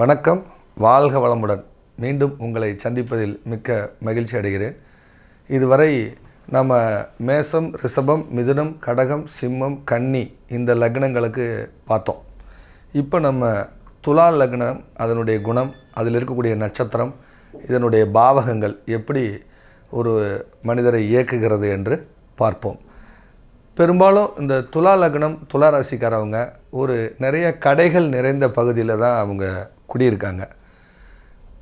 வணக்கம். வாழ்க வளமுடன். மீண்டும் உங்களை சந்திப்பதில் மிக்க மகிழ்ச்சி அடைகிறேன். இதுவரை நம்ம மேசம் ரிஷபம் மிதுனம் கடகம் சிம்மம் கன்னி இந்த லக்னங்களுக்கு பார்த்தோம். இப்போ நம்ம துலா லக்னம் அதனுடைய குணம் அதில் இருக்கக்கூடிய நட்சத்திரம் இதனுடைய பாவகங்கள் எப்படி ஒரு மனிதரை இயக்குகிறது என்று பார்ப்போம். பெரும்பாலும் இந்த துலா லக்னம் துலா ராசிக்காரவங்க ஒரு நிறைய கடைகள் நிறைந்த பகுதியில் தான் அவங்க குடியிருக்காங்க.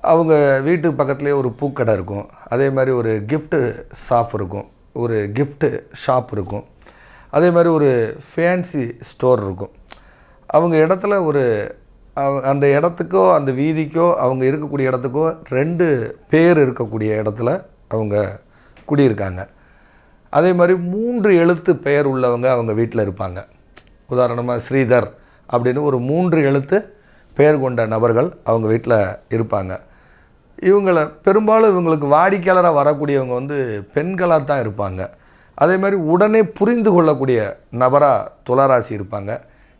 அவங்க வீட்டு பக்கத்துலேயே ஒரு பூக்கடை இருக்கும். அதே மாதிரி ஒரு கிஃப்ட்டு ஷாப் இருக்கும். ஒரு கிஃப்ட்டு ஷாப் இருக்கும். அதே மாதிரி ஒரு ஃபேன்சி ஸ்டோர் இருக்கும். அவங்க இடத்துல ஒரு அவ- அந்த இடத்துக்கோ அந்த வீதிக்கோ அவங்க இருக்கக்கூடிய இடத்துக்கோ ரெண்டு பேர் இருக்கக்கூடிய இடத்துல அவங்க குடியிருக்காங்க. அதே மாதிரி மூன்று எழுத்து பெயர் உள்ளவங்க அவங்க வீட்டில் இருப்பாங்க. உதாரணமாக ஸ்ரீதர் அப்படின்னு ஒரு மூன்று எழுத்து பெயர் கொண்ட நபர்கள் அவங்க வீட்டில் இருப்பாங்க. இவங்களை பெரும்பாலும் இவங்களுக்கு வாடிக்கையாளராக வரக்கூடியவங்க வந்து பெண்களாக தான் இருப்பாங்க. அதே மாதிரி உடனே புரிந்து கொள்ளக்கூடிய நபராக துளராசி இருப்பாங்க.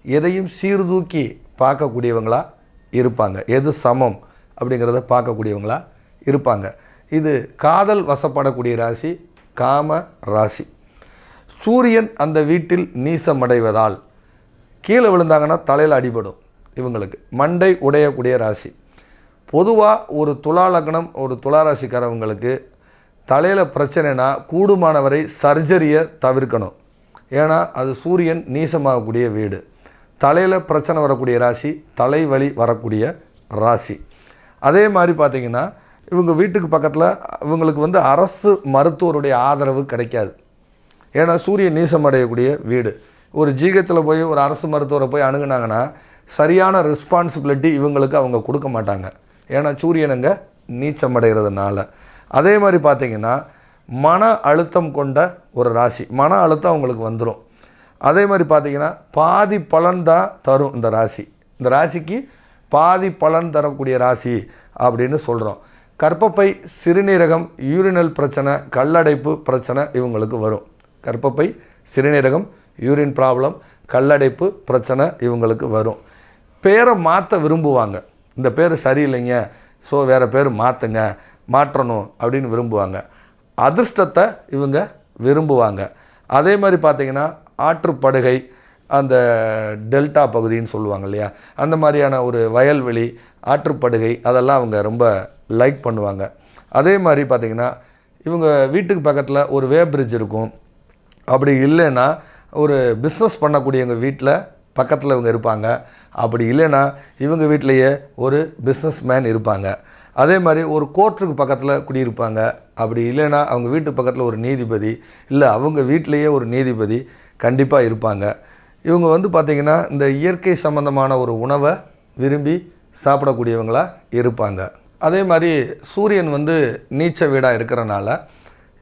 எதையும் சீர்தூக்கி பார்க்கக்கூடியவங்களா இருப்பாங்க. எது சமம் அப்படிங்கிறத பார்க்கக்கூடியவங்களா இருப்பாங்க. இது காதல் வசப்படக்கூடிய ராசி காம ராசி. சூரியன் அந்த வீட்டில் நீசமடைவதால் கீழே விழுந்தாங்கன்னா தலையில் அடிபடும். இவங்களுக்கு. மண்டை உடையக்கூடிய ராசி. பொதுவாக ஒரு துலா லக்னம் ஒரு துலா ராசிக்காரவங்களுக்கு தலையில் பிரச்சனைனா கூடுமானவரை சர்ஜரியை தவிர்க்கணும். ஏன்னா அது சூரியன் நீசமாகக்கூடிய வீடு. தலையில் பிரச்சனை வரக்கூடிய ராசி தலைவலி வரக்கூடிய ராசி. அதே மாதிரி பார்த்திங்கன்னா இவங்க வீட்டுக்கு பக்கத்தில் இவங்களுக்கு வந்து அரசு மருத்துவருடைய ஆதரவு கிடைக்காது. ஏன்னா சூரியன் நீசம் அடையக்கூடிய வீடு. ஒரு ஜிஹெச்சில் போய் ஒரு அரசு மருத்துவரை போய் அணுகுனாங்கன்னா சரியான ரெஸ்பான்சிபிலிட்டி இவங்களுக்கு அவங்க கொடுக்க மாட்டாங்க. ஏன்னா சூரியனுங்க நீச்சம் அடைகிறதுனால அதே மாதிரி பார்த்தீங்கன்னா மன அழுத்தம் கொண்ட ஒரு ராசி. மன அழுத்தம் அவங்களுக்கு வந்துடும் அதே மாதிரி பார்த்தீங்கன்னா பாதி பலன் தான் தரும் இந்த ராசி. இந்த ராசிக்கு பாதி பலன் தரக்கூடிய ராசி அப்படின்னு சொல்கிறோம் கர்ப்பப்பை சிறுநீரகம் யூரினல் பிரச்சனை கல்லடைப்பு பிரச்சனை இவங்களுக்கு வரும். கர்ப்பப்பை சிறுநீரகம் யூரின் ப்ராப்ளம் கல்லடைப்பு பிரச்சனை இவங்களுக்கு வரும். பேரை மாற்ற விரும்புவாங்க. இந்த பேர் சரியில்லைங்க ஸோ வேறு பேர் மாற்றுங்க மாற்றணும் அப்படின்னு விரும்புவாங்க. அதிர்ஷ்டத்தை இவங்க விரும்புவாங்க. அதே மாதிரி பார்த்திங்கன்னா ஆற்றுப்படுகை அந்த டெல்டா பகுதின்னு சொல்லுவாங்க இல்லையா? அந்த மாதிரியான ஒரு வயல்வெளி ஆற்றுப்படுகை அதெல்லாம் அவங்க ரொம்ப லைக் பண்ணுவாங்க. அதே மாதிரி பார்த்திங்கன்னா இவங்க வீட்டுக்கு பக்கத்தில் ஒரு வே பிரிட்ஜ் இருக்கும். அப்படி இல்லைன்னா ஒரு பிஸ்னஸ் பண்ணக்கூடியவங்க வீட்டில் பக்கத்தில் இவங்க இருப்பாங்க. அப்படி இல்லைன்னா இவங்க வீட்டிலையே ஒரு பிஸ்னஸ் மேன் இருப்பாங்க. அதே மாதிரி ஒரு கோர்ட்டுக்கு பக்கத்தில் குடியிருப்பாங்க. அப்படி இல்லைன்னா அவங்க வீட்டு பக்கத்தில் ஒரு நீதிபதி இல்லை அவங்க வீட்டிலையே ஒரு நீதிபதி கண்டிப்பாக இருப்பாங்க. இவங்க வந்து பார்த்திங்கன்னா இந்த இயற்கை சம்பந்தமான ஒரு உணவை விரும்பி சாப்பிடக்கூடியவங்களாக இருப்பாங்க. அதே மாதிரி சூரியன் வந்து நீச்ச வீடாக இருக்கிறனால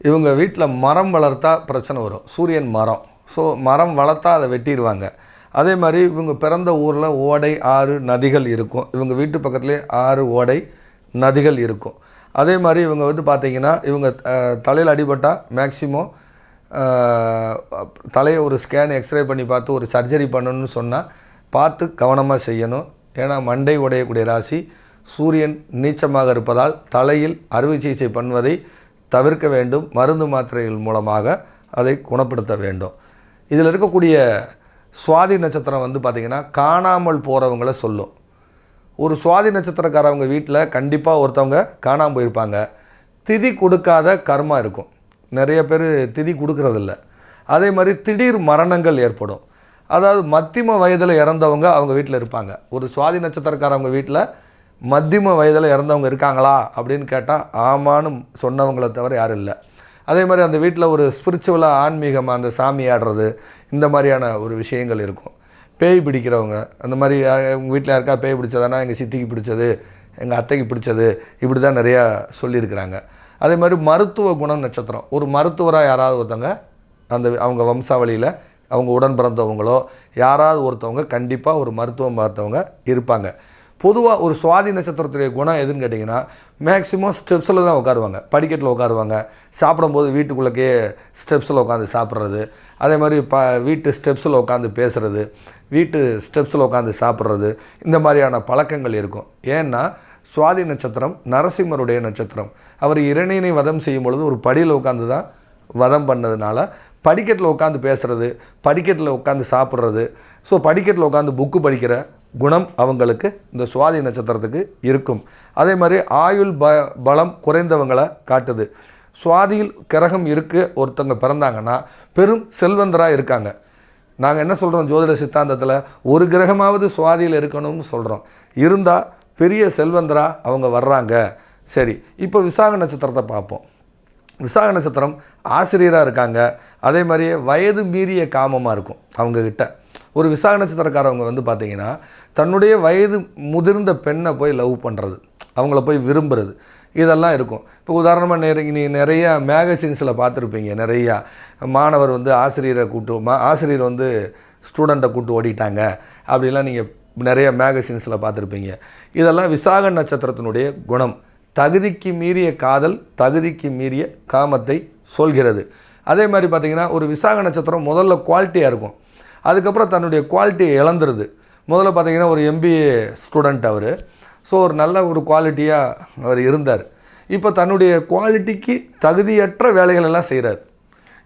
இவங்க வீட்டில் மரம் வளர்த்தா பிரச்சனை வரும். சூரியன் மரம். ஸோ மரம் வளர்த்தா அதை வெட்டிடுவாங்க அதே மாதிரி இவங்க பிறந்த ஊரில் ஓடை ஆறு நதிகள் இருக்கும். இவங்க வீட்டு பக்கத்துலேயே ஆறு ஓடை நதிகள் இருக்கும். அதே மாதிரி இவங்க வந்து பார்த்திங்கன்னா இவங்க தலையில் அடிபட்டால் மேக்சிமம் தலையை ஒரு ஸ்கேன் எக்ஸ்ரே பண்ணி பார்த்து ஒரு சர்ஜரி பண்ணணும்னு சொன்னால் பார்த்து கவனமாக செய்யணும். ஏன்னா மண்டை உடையக்கூடிய ராசி சூரியன் நீச்சமாக இருப்பதால் தலையில் அறுவை சிகிச்சை பண்ணுவதை தவிர்க்க வேண்டும். மருந்து மாத்திரைகள் மூலமாக அதை குணப்படுத்த வேண்டும். இதில் இருக்கக்கூடிய சுவாதி நட்சத்திரம் வந்து பார்த்திங்கன்னா காணாமல் போகிறவங்கள சொல்லும். ஒரு சுவாதி நட்சத்திரக்காரவங்க வீட்டில் கண்டிப்பாக ஒருத்தவங்க காணாமல் போயிருப்பாங்க. திதி கொடுக்காத கர்மா இருக்கும். நிறைய பேர் திதி கொடுக்கறதில்ல. அதே மாதிரி திடீர் மரணங்கள் ஏற்படும். அதாவது மத்தியம வயதில் இறந்தவங்க அவங்க வீட்டில் இருப்பாங்க. ஒரு சுவாதி நட்சத்திரக்காரவங்க வீட்டில் மத்தியம வயதில் இறந்தவங்க இருக்காங்களா அப்படின்னு கேட்டால் ஆமான்னு சொன்னவங்கள தவிர யாரும் இல்லை. அதே மாதிரி அந்த வீட்டில் ஒரு ஸ்பிரிச்சுவலாக ஆன்மீகமாக அந்த சாமி ஆடுறது இந்த மாதிரியான ஒரு விஷயங்கள் இருக்கும். பேய் பிடிக்கிறவங்க அந்த மாதிரி உங்கள் வீட்டில் யாருக்கா பேய் பிடிச்சதானா எங்கள் சித்திக்கு பிடிச்சது எங்கள் அத்தைக்கு பிடிச்சது இப்படி தான் நிறையா சொல்லியிருக்கிறாங்க. அதே மாதிரி மருத்துவ குணம் நட்சத்திரம். ஒரு மருத்துவராக யாராவது ஒருத்தவங்க அந்த அவங்க வம்சாவளியில் அவங்க உடன் பிறந்தவங்களோ யாராவது ஒருத்தவங்க கண்டிப்பாக ஒரு மருத்துவம் பார்த்தவங்க இருப்பாங்க. பொதுவாக ஒரு சுவாதி நட்சத்திரத்துடைய குணம் எதுன்னு கேட்டிங்கன்னா மேக்ஸிமம் ஸ்டெப்ஸில் தான் உட்காருவாங்க. படிக்கட்டில் உட்காருவாங்க. சாப்பிடும்போது வீட்டுக்குள்ளக்கே ஸ்டெப்ஸில் உட்காந்து சாப்பிட்றது. அதே மாதிரி ப வீட்டு ஸ்டெப்ஸில் உட்காந்து பேசுகிறது வீட்டு ஸ்டெப்ஸில் உட்காந்து சாப்பிட்றது. இந்த மாதிரியான பழக்கங்கள் இருக்கும். ஏன்னா சுவாதி நட்சத்திரம் நரசிம்மருடைய நட்சத்திரம். அவர் இரணியனை வதம் செய்யும் பொழுது ஒரு படியில் உட்காந்து தான் வதம் பண்ணதுனால படிக்கட்டில் உட்காந்து பேசுகிறது படிக்கட்டில் உட்காந்து சாப்பிட்றது. ஸோ படிக்கட்டில் உட்காந்து புக்கு படிக்கிற குணம் அவங்களுக்கு இந்த சுவாதி நட்சத்திரத்துக்கு இருக்கும். அதே மாதிரி ஆயுள் ப பலம் குறைந்தவங்களை காட்டுது. சுவாதியில் கிரகம் இருக்கு ஒருத்தவங்க பிறந்தாங்கன்னா பெரும் செல்வந்தராக இருக்காங்க. நாங்கள் என்ன சொல்கிறோம் ஜோதிட சித்தாந்தத்தில்? ஒரு கிரகமாவது சுவாதியில் இருக்கணும்னு சொல்கிறோம் இருந்தால் பெரிய செல்வந்தராக அவங்க வர்றாங்க. சரி இப்போ விசாக நட்சத்திரத்தை பார்ப்போம். விசாக நட்சத்திரம் ஆசிரியராக இருக்காங்க. அதே மாதிரியே வயது மீறிய காமமாக இருக்கும் அவங்கக்கிட்ட ஒரு விசாக நட்சத்திரக்காரவங்க வந்து பார்த்தீங்கன்னா தன்னுடைய வயது முதிர்ந்த பெண்ணை போய் லவ் பண்ணுறது அவங்கள போய் விரும்புகிறது இதெல்லாம் இருக்கும். இப்போ உதாரணமாக நிறைய நீ நிறையா மேகசின்ஸில் பார்த்துருப்பீங்க நிறையா. மாணவர் வந்து ஆசிரியரை கூட்டு மா ஆசிரியர் வந்து ஸ்டூடெண்ட்டை கூட்டு ஓடிட்டாங்க அப்படிலாம் நீங்கள் நிறைய மேகசின்ஸில் பார்த்துருப்பீங்க. இதெல்லாம் விசாக நட்சத்திரத்தினுடைய குணம். தகுதிக்கு மீறிய காதல் தகுதிக்கு மீறிய காமத்தை சொல்கிறது. அதே மாதிரி பார்த்திங்கன்னா ஒரு விசாக நட்சத்திரம் முதல்ல குவாலிட்டியாக இருக்கும். அதுக்கப்புறம் தன்னுடைய குவாலிட்டியை இழந்துருது. முதல்ல பார்த்தீங்கன்னா ஒரு எம்பிஏ ஸ்டூடெண்ட் அவர். ஸோ ஒரு நல்ல ஒரு குவாலிட்டியாக அவர் இருந்தார். இப்போ தன்னுடைய குவாலிட்டிக்கு தகுதியற்ற வேலைகள் எல்லாம் செய்கிறார்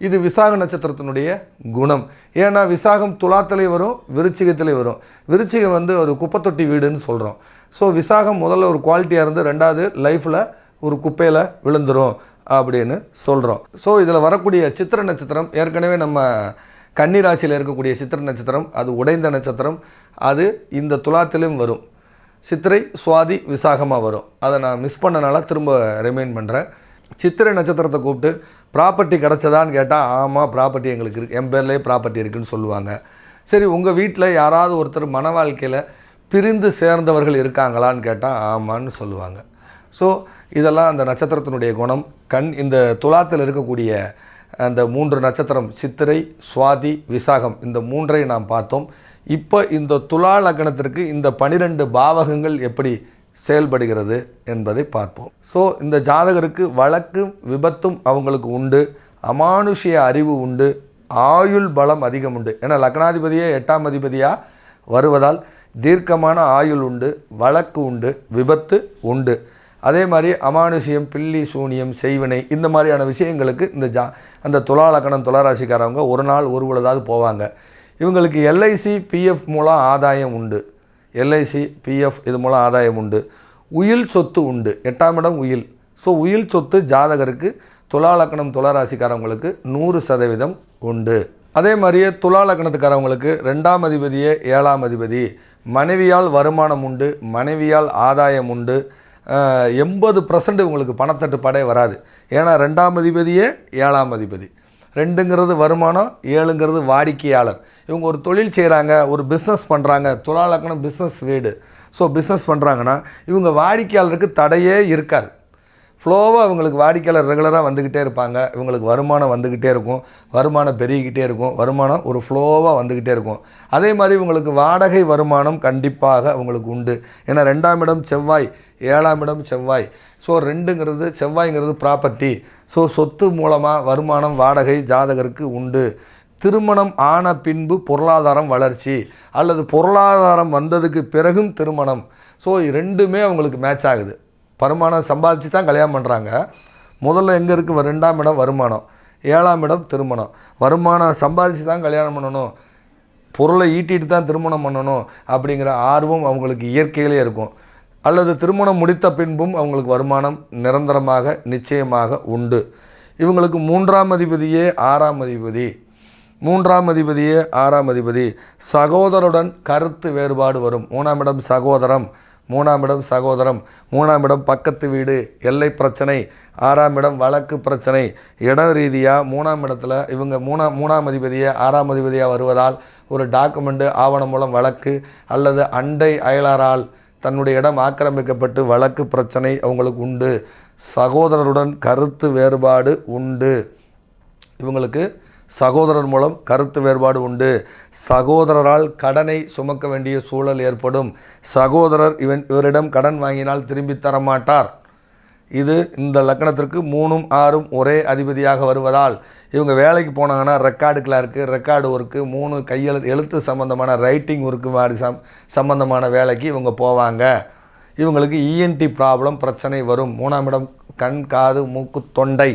இது விசாக நட்சத்திரத்தினுடைய குணம். ஏன்னா விசாகம் துலாத்திலே வரும் விருச்சிகத்திலே வரும். விருச்சிகம் வந்து ஒரு குப்பைத்தொட்டி வீடுன்னு சொல்கிறோம் ஸோ விசாகம் முதல்ல ஒரு குவாலிட்டியாக இருந்து ரெண்டாவது லைஃப்பில் ஒரு குப்பையில் விழுந்துடும் அப்படின்னு சொல்கிறோம் ஸோ இதில் வரக்கூடிய சித்திர நட்சத்திரம் ஏற்கனவே நம்ம கன்னிராசியில் இருக்கக்கூடிய சித்திர நட்சத்திரம் அது உடைந்த நட்சத்திரம் அது இந்த துலாத்திலும் வரும். சித்திரை சுவாதி விசாகமாக வரும். அதை நான் மிஸ் பண்ணனால திரும்ப ரிமைண்ட் பண்ணுறேன் சித்திரை நட்சத்திரத்தை கூப்பிட்டு ப்ராப்பர்ட்டி கிடச்சதான்னு கேட்டால் ஆமாம் ப்ராப்பர்ட்டி எங்களுக்கு இருக்குது என் பேர்லேயே ப்ராப்பர்ட்டி இருக்குன்னு சொல்லுவாங்க. சரி உங்கள் வீட்டில் யாராவது ஒருத்தர் மன வாழ்க்கையில் பிரிந்து சேர்ந்தவர்கள் இருக்காங்களான்னு கேட்டால் ஆமான்னு சொல்லுவாங்க. ஸோ இதெல்லாம் அந்த நட்சத்திரத்தினுடைய குணம். கண் இந்த துலாத்தில் இருக்கக்கூடிய அந்த மூன்று நட்சத்திரம் சித்திரை சுவாதி விசாகம் இந்த மூன்றை நாம் பார்த்தோம். இப்போ இந்த துலா லக்னத்திற்கு இந்த பனிரெண்டு பாவகங்கள் எப்படி செயல்படுகிறது என்பதை பார்ப்போம். ஸோ இந்த ஜாதகருக்கு வழக்கும் விபத்தும் அவங்களுக்கு உண்டு. அமானுஷ்ய அறிவு உண்டு. ஆயுள் பலம் அதிகம் உண்டு. ஏன்னா லக்னாதிபதியே எட்டாம் அதிபதியாக வருவதால் தீர்க்கமான ஆயுள் உண்டு வழக்கு உண்டு விபத்து உண்டு. அதே மாதிரி அமானுஷியம் பில்லி சூனியம் செய்வினை இந்த மாதிரியான விஷயங்களுக்கு இந்த ஜா அந்த துலா லக்கணம் துளாராசிக்காரவங்க ஒரு நாள் ஒரு பொழுதாவது போவாங்க. இவங்களுக்கு எல்ஐசி பிஎஃப் மூலம் ஆதாயம் உண்டு. எல்ஐசி பிஎஃப் இது மூலம் ஆதாயம் உண்டு. உயில் சொத்து உண்டு. எட்டாம் இடம் உயில். ஸோ உயில் சொத்து ஜாதகருக்கு துலா துளராசிக்காரவங்களுக்கு துளாராசிக்காரவங்களுக்கு நூறு சதவீதம் உண்டு. அதே மாதிரியே துலாலக்கணத்துக்காரவங்களுக்கு ரெண்டாம் அதிபதியே ஏழாம் அதிபதி. மனைவியால் வருமானம் உண்டு. மனைவியால் ஆதாயம் உண்டு. எண்பது பர்சன்ட் உங்களுக்கு பணத்தட்டுப்பாடே வராது. ஏன்னா ரெண்டாம் அதிபதியே ஏழாம் அதிபதி. ரெண்டுங்கிறது வருமானம் ஏழுங்கிறது வாடிக்கையாளர். இவங்க ஒரு தொழில் செய்கிறாங்க ஒரு பிஸ்னஸ் பண்ணுறாங்க துலாலக்கணம் பிஸ்னஸ் வீடு. ஸோ பிஸ்னஸ் பண்ணுறாங்கன்னா இவங்க வாடிக்கையாளருக்கு தடையே இருக்காது. ஃப்ளோவாக இவங்களுக்கு வாடிக்கையாளர் ரெகுலராக வந்துக்கிட்டே இருப்பாங்க. இவங்களுக்கு வருமானம் வந்துக்கிட்டே இருக்கும். வருமானம் பெருகிக்கிட்டே இருக்கும். வருமானம் ஒரு ஃப்ளோவாக வந்துக்கிட்டே இருக்கும். அதே மாதிரி இவங்களுக்கு வாடகை வருமானம் கண்டிப்பாக அவங்களுக்கு உண்டு. ஏன்னா ரெண்டாம் இடம் செவ்வாய். ஏழாம் இடம் செவ்வாய். ஸோ ரெண்டுங்கிறது செவ்வாய்ங்கிறது ப்ராப்பர்ட்டி ஸோ சொத்து மூலமாக வருமானம் வாடகை ஜாதகருக்கு உண்டு. திருமணம் ஆன பின்பு பொருளாதாரம் வளர்ச்சி. அல்லது பொருளாதாரம் வந்ததுக்கு பிறகும் திருமணம். ஸோ ரெண்டுமே அவங்களுக்கு மேட்ச் ஆகுது. வருமானம் சம்பாதிச்சு தான் கல்யாணம் பண்ணுறாங்க முதல்ல எங்கே இருக்குது ரெண்டாம் இடம் வருமானம். ஏழாம் இடம் திருமணம். வருமானம் சம்பாதிச்சு தான் கல்யாணம் பண்ணணும். பொருளை ஈட்டிட்டு தான் திருமணம் பண்ணணும் அப்படிங்கிற ஆர்வம் அவங்களுக்கு இயற்கையிலே இருக்கும். அல்லது திருமணம் முடித்த பின்பும் அவங்களுக்கு வருமானம் நிரந்தரமாக நிச்சயமாக உண்டு. இவங்களுக்கு மூன்றாம் அதிபதியே ஆறாம் அதிபதி. மூன்றாம் அதிபதியே ஆறாம் அதிபதி. சகோதரருடன் கருத்து வேறுபாடு வரும். மூணாம் இடம் சகோதரம் மூணாம் இடம் சகோதரம் மூணாம் இடம் பக்கத்து வீடு எல்லை பிரச்சனை ஆறாம் இடம் வழக்கு பிரச்சனை இட ரீதியாக மூணாம் இடத்துல இவங்க மூணாம் மூணாம் அதிபதியை ஆறாம் அதிபதியாக வருவதால் ஒரு டாக்குமெண்ட்டு ஆவணம் மூலம் வழக்கு அல்லது அண்டை அயலாரால் தன்னுடைய இடம் ஆக்கிரமிக்கப்பட்டு வழக்கு பிரச்சனை அவங்களுக்கு உண்டு. சகோதரருடன் கருத்து வேறுபாடு உண்டு. இவங்களுக்கு சகோதரர் மூலம் கருத்து வேறுபாடு உண்டு. சகோதரரால் கடனை சுமக்க வேண்டிய சூழல் ஏற்படும். சகோதரர் இவன் இவரிடம் கடன் வாங்கினால் திரும்பி தரமாட்டார். இது இந்த லக்கணத்திற்கு மூணும் ஆறும் ஒரே அதிபதியாக வருவதால் இவங்க வேலைக்கு போனாங்கன்னா ரெக்கார்டு கிளார்க்கு ரெக்கார்டு ஒர்க்கு மூணு கையெழுத்து எழுத்து சம்மந்தமான ரைட்டிங் ஒர்க்கு மாதிரி சம் சம்மந்தமான வேலைக்கு இவங்க போவாங்க. இவங்களுக்கு இஎன்டி ப்ராப்ளம் பிரச்சனை வரும். மூணாம் இடம் கண் காது மூக்கு தொண்டை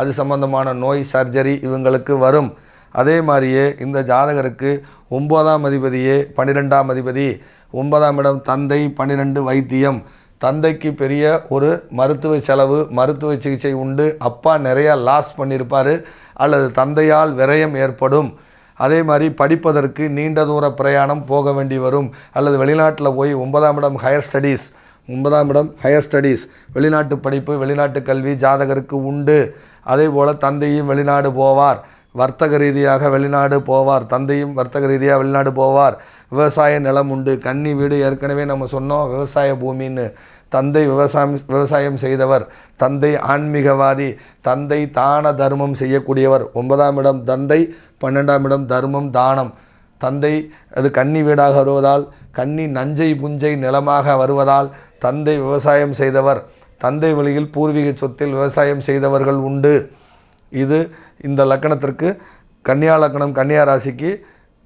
அது சம்பந்தமான நோய் சர்ஜரி இவங்களுக்கு வரும். அதே மாதிரியே இந்த ஜாதகருக்கு ஒன்பதாம் அதிபதியே பன்னிரெண்டாம் அதிபதி ஒன்பதாம் இடம் தந்தை பன்னிரெண்டு வைத்தியம். தந்தைக்கு பெரிய ஒரு மருத்துவ செலவு மருத்துவ சிகிச்சை உண்டு. அப்பா நிறையா லாஸ் பண்ணியிருப்பார். அல்லது தந்தையால் விரயம் ஏற்படும். அதே மாதிரி படிப்பதற்கு நீண்ட தூர பிரயாணம் போக வேண்டி வரும். அல்லது வெளிநாட்டில் போய் ஒன்பதாம் இடம் ஹையர் ஸ்டடீஸ் ஒன்பதாம் இடம் ஹையர் ஸ்டடீஸ் வெளிநாட்டு படிப்பு வெளிநாட்டு கல்வி ஜாதகருக்கு உண்டு. அதே போல் தந்தையும் வெளிநாடு போவார். வர்த்தக ரீதியாக வெளிநாடு போவார். தந்தையும் வர்த்தக ரீதியாக வெளிநாடு போவார். விவசாய நிலம் உண்டு. கன்னி வீடு ஏற்கனவே நம்ம சொன்னோம். விவசாய பூமின்னு. தந்தை விவசாயம் விவசாயம் செய்தவர். தந்தை ஆன்மீகவாதி. தந்தை தான தர்மம் செய்யக்கூடியவர். ஒன்பதாம் இடம் தந்தை பன்னெண்டாம் இடம் தர்மம் தானம். தந்தை அது கன்னி வீடாக வருவதால் கன்னி நஞ்சை புஞ்சை நிலமாக வருவதால் தந்தை விவசாயம் செய்தவர். தந்தை வழியில் பூர்வீக சொத்தில் விவசாயம் செய்தவர்கள் உண்டு. இது இந்த லக்கணத்திற்கு கன்னியா லக்கணம் கன்னியா ராசிக்கு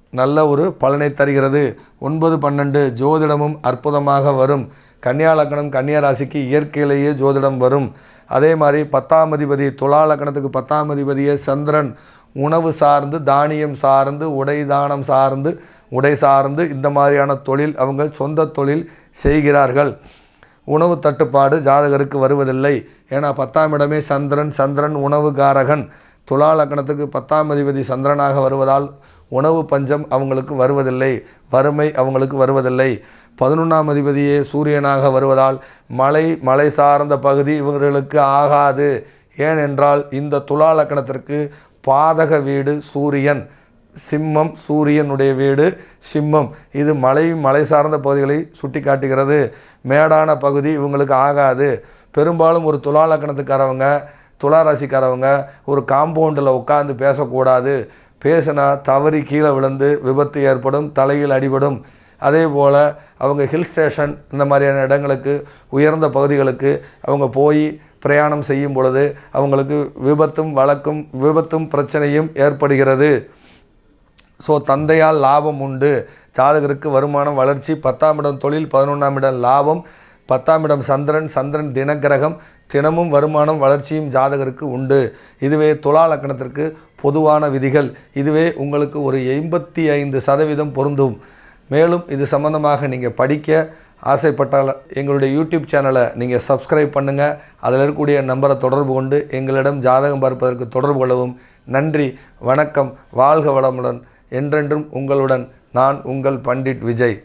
நல்ல ஒரு பலனை தருகிறது. ஒன்பது பன்னெண்டு ஜோதிடமும் அற்புதமாக வரும். கன்னியா லக்கணம் கன்னியா ராசிக்கு இயற்கையிலேயே ஜோதிடம் வரும். அதே மாதிரி பத்தாம் அதிபதி துலா லக்கணத்துக்கு பத்தாம் அதிபதியே சந்திரன். உணவு சார்ந்து தானியம் சார்ந்து உடை தானம் சார்ந்து உடை சார்ந்து இந்த மாதிரியான தொழில் அவங்க சொந்த தொழில் செய்கிறார்கள். உணவு தட்டுப்பாடு ஜாதகருக்கு வருவதில்லை. ஏன்னா பத்தாம் இடமே சந்திரன் சந்திரன் உணவுகாரகன். துலா லக்கணத்துக்கு பத்தாம் அதிபதி சந்திரனாக வருவதால் உணவு பஞ்சம் அவங்களுக்கு வருவதில்லை வறுமை அவங்களுக்கு வருவதில்லை. பதினொன்றாம் அதிபதியே சூரியனாக வருவதால் மலை மலை சார்ந்த பகுதி இவர்களுக்கு ஆகாது. ஏனென்றால் இந்த துலா லக்கணத்திற்கு பாதக வீடு சூரியன் சிம்மம் சூரியனுடைய வீடு சிம்மம். இது மலை மலை சார்ந்த பகுதிகளை சுட்டி காட்டுகிறது மேடான பகுதி இவங்களுக்கு ஆகாது. பெரும்பாலும் ஒரு துலா லக்கணத்துக்காரவங்க துளாராசிக்காரவங்க ஒரு காம்பவுண்டில் உட்காந்து பேசக்கூடாது. பேசினா தவறி கீழே விழுந்து விபத்து ஏற்படும் தலையில் அடிபடும். அதே போல் அவங்க ஹில் ஸ்டேஷன் இந்த மாதிரியான இடங்களுக்கு உயர்ந்த பகுதிகளுக்கு அவங்க போய் பிரயாணம் செய்யும் பொழுது அவங்களுக்கு விபத்தும் வழக்கும் விபத்தும் பிரச்சனையும் ஏற்படுகிறது. ஸோ தந்தையால் லாபம் உண்டு. ஜாதகருக்கு வருமானம் வளர்ச்சி பத்தாம் இடம் தொழில் பதினொன்றாம் இடம் லாபம் பத்தாம் இடம் சந்திரன் சந்திரன் தினக்கிரகம் தினமும் வருமானம் வளர்ச்சியும் ஜாதகருக்கு உண்டு. இதுவே துலா லக்கணத்திற்கு பொதுவான விதிகள். இதுவே உங்களுக்கு ஒரு எண்பத்தி ஐந்து சதவீதம் பொருந்தும். மேலும் இது சம்பந்தமாக நீங்கள் படிக்க ஆசைப்பட்டால் எங்களுடைய யூடியூப் சேனலை நீங்கள் சப்ஸ்கிரைப் பண்ணுங்கள் அதில் இருக்கக்கூடிய நம்பரை தொடர்பு கொண்டு எங்களிடம் ஜாதகம் பார்ப்பதற்கு தொடர்பு கொள்ளவும். நன்றி வணக்கம் வாழ்க வளமுடன். என்றென்றும் உங்களுடன் நான் உங்கள் பண்டிட் விஜய்.